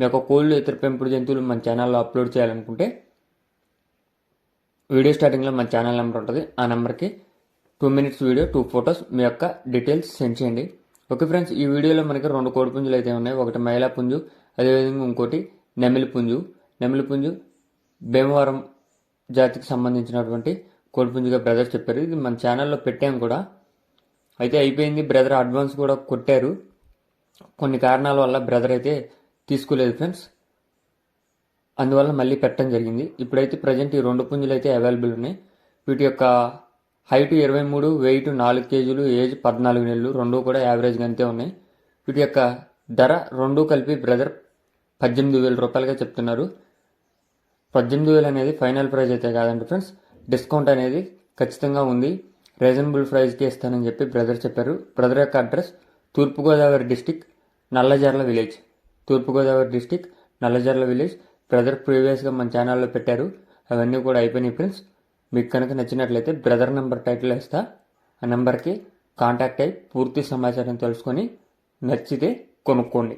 మీ యొక్క కోళ్ళు ఇతర పెంపుడు జంతువులు మన ఛానల్లో అప్లోడ్ చేయాలనుకుంటే వీడియో స్టార్టింగ్లో మన ఛానల్ నెంబర్ ఉంటుంది. ఆ నెంబర్కి two minutes video two photos మీ యొక్క డీటెయిల్స్ సెండ్ చేయండి. ఓకే ఫ్రెండ్స్ ఈ వీడియోలో మనకి రెండు కోడి పుంజులు అయితే ఉన్నాయి. ఒకటి మహిళా పుంజు అదేవిధంగా ఇంకోటి నెమిలి పుంజు. నెమిలి పుంజు భీమవరం జాతికి సంబంధించినటువంటి కోడి పుంజుగా బ్రదర్ చెప్పారు. ఇది మన ఛానల్లో పెట్టాం కూడా. అయితే అయిపోయింది. బ్రదర్ అడ్వాన్స్ కూడా కొట్టారు. కొన్ని కారణాల వల్ల బ్రదర్ అయితే తీసుకోలేదు ఫ్రెండ్స్. అందువల్ల మళ్ళీ పెట్టడం జరిగింది. ఇప్పుడైతే ప్రజెంట్ ఈ రెండు పుంజులు అయితే అవైలబుల్ ఉన్నాయి. వీటి యొక్క హైట్ ఇరవై మూడు వెయిట్ నాలుగు కేజీలు ఏజ్ పద్నాలుగు నెలలు రెండు కూడా యావరేజ్గా అంతే ఉన్నాయి. వీటి యొక్క ధర రెండు కలిపి బ్రదర్ పద్దెనిమిది వేల రూపాయలుగా చెప్తున్నారు. పద్దెనిమిది వేలు అనేది ఫైనల్ ప్రైస్ అయితే కాదండి ఫ్రెండ్స్. డిస్కౌంట్ అనేది ఖచ్చితంగా ఉంది. రీజనబుల్ ప్రైస్కి ఇస్తానని చెప్పి బ్రదర్ చెప్పారు. బ్రదర్ యొక్క address Thoorpu Godavari district Nallajerla village Thoorpu Godavari district Nallajerla village. Brother ప్రీవియస్గా మన ఛానల్లో పెట్టారు. అవన్నీ కూడా అయిపోయినాయి ఫ్రెండ్స్. మీకు కనుక నచ్చినట్లయితే బ్రదర్ నెంబర్ టైటిల్ వేస్తా ఆ నెంబర్కి కాంటాక్ట్ అయ్యి పూర్తి సమాచారం తెలుసుకొని నచ్చితే కొనుక్కోండి.